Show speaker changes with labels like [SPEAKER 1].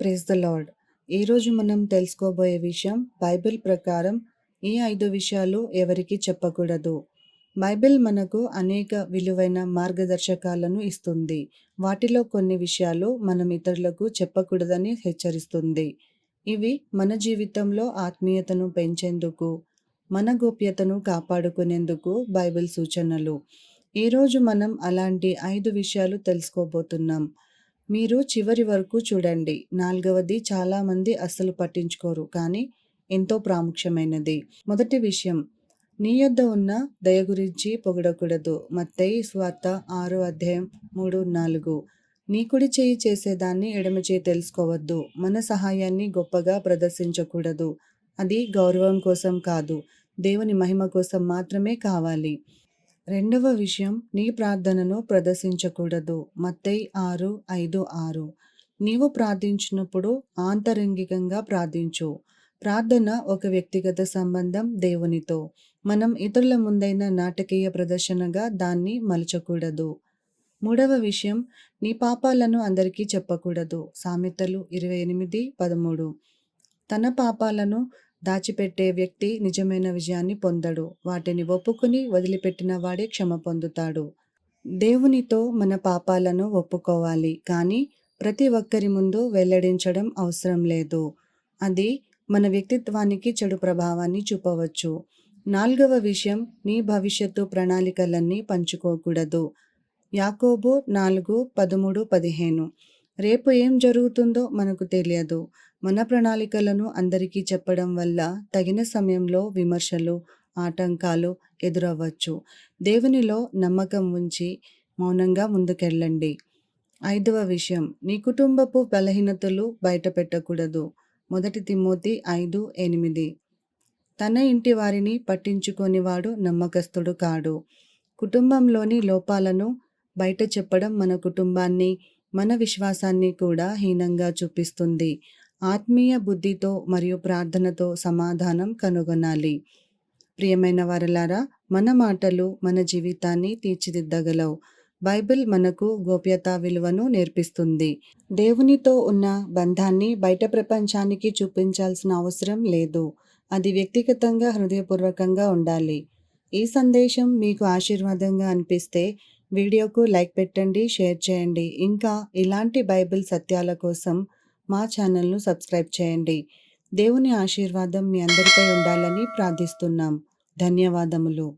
[SPEAKER 1] Praise the lord ఈరోజు మనం తెలుసుకోబోయే విషయం బైబిల్ ప్రకారం ఈ ఐదు విషయాలు ఎవరికి చెప్పకూడదు. బైబిల్ మనకు అనేక విలువైన మార్గదర్శకాలను ఇస్తుంది. వాటిలో కొన్ని విషయాలు మనం ఇతరులకు చెప్పకూడదని హెచ్చరిస్తుంది. ఇవి మన జీవితంలో ఆత్మీయతను పెంచేందుకు మన గోప్యతను కాపాడుకునేందుకు బైబిల్ సూచనలు. ఈరోజు మనం అలాంటి ఐదు విషయాలు తెలుసుకోబోతున్నాం. మీరు చివరి వరకు చూడండి. నాలుగవది చాలామంది అస్సలు పట్టించుకోరు కానీ ఎంతో ప్రాముఖ్యమైనది. మొదటి విషయం నీ యొద్ద ఉన్న దయ గురించి పొగడకూడదు. మత్తయి స్వార్త ఆరో అధ్యాయం మూడు నాలుగు. నీ కుడి చేయి చేసేదాన్ని ఎడమ చేయి తెలుసుకోవద్దు. మన సహాయాన్ని గొప్పగా ప్రదర్శించకూడదు. అది గౌరవం కోసం కాదు. దేవుని మహిమ కోసం మాత్రమే కావాలి. రెండవ విషయం నీ ప్రార్థనను ప్రదర్శించకూడదు. మత్తై ఆరు ఐదు ఆరు. నీవు ప్రార్థించినప్పుడు ఆంతరంగికంగా ప్రార్థించు. ప్రార్థన ఒక వ్యక్తిగత సంబంధం దేవునితో. మనం ఇతరుల ముందైన నాటకీయ ప్రదర్శనగా దాన్ని మలచకూడదు. మూడవ విషయం నీ పాపాలను అందరికీ చెప్పకూడదు. సామెతలు ఇరవై ఎనిమిది పదమూడు. తన పాపాలను దాచిపెట్టే వ్యక్తి నిజమైన విజయాన్ని పొందడు. వాటిని ఒప్పుకుని వదిలిపెట్టిన వాడే క్షమ పొందుతాడు. దేవునితో మన పాపాలను ఒప్పుకోవాలి. కానీ ప్రతి ఒక్కరి ముందు వెల్లడించడం అవసరం లేదు. అది మన వ్యక్తిత్వానికి చెడు ప్రభావాన్ని చూపవచ్చు. నాలుగవ విషయం నీ భవిష్యత్తు ప్రణాళికలన్నీ పంచుకోకూడదు. యాకోబు నాలుగు పదమూడు పదిహేను. రేపు ఏం జరుగుతుందో మనకు తెలియదు. మన ప్రణాళికలను అందరికీ చెప్పడం వల్ల తగిన సమయంలో విమర్శలు ఆటంకాలు ఎదురవ్వచ్చు. దేవునిలో నమ్మకం ఉంచి మౌనంగా ముందుకెళ్ళండి. ఐదవ విషయం నీ కుటుంబపు బలహీనతలు బయట పెట్టకూడదు మొదటి తిమ్మోతి ఐదు ఎనిమిది. తన ఇంటి వారిని పట్టించుకొనివాడు నమ్మకస్తుడు కాడు. కుటుంబంలోని లోపాలను బయట చెప్పడం మన కుటుంబాన్ని మన విశ్వాసాన్ని కూడా హీనంగా చూపిస్తుంది. ఆత్మీయ బుద్ధితో మరియు ప్రార్థనతో సమాధానం కనుగొనాలి. ప్రియమైన వారలారా మన మాటలు మన జీవితాన్ని తీర్చిదిద్దగలవు. బైబిల్ మనకు గోప్యతా విలువను నేర్పిస్తుంది. దేవునితో ఉన్న బంధాన్ని బయట ప్రపంచానికి చూపించాల్సిన అవసరం లేదు. అది వ్యక్తిగతంగా హృదయపూర్వకంగా ఉండాలి. ఈ సందేశం మీకు ఆశీర్వాదంగా అనిపిస్తే వీడియోకు లైక్ పెట్టండి షేర్ చేయండి. ఇంకా ఇలాంటి బైబిల్ సత్యాల కోసం మా ఛానల్ను సబ్స్క్రైబ్ చేయండి. దేవుని ఆశీర్వాదం మీ అందరిపై ఉండాలని ప్రార్థిస్తున్నాం. ధన్యవాదములు.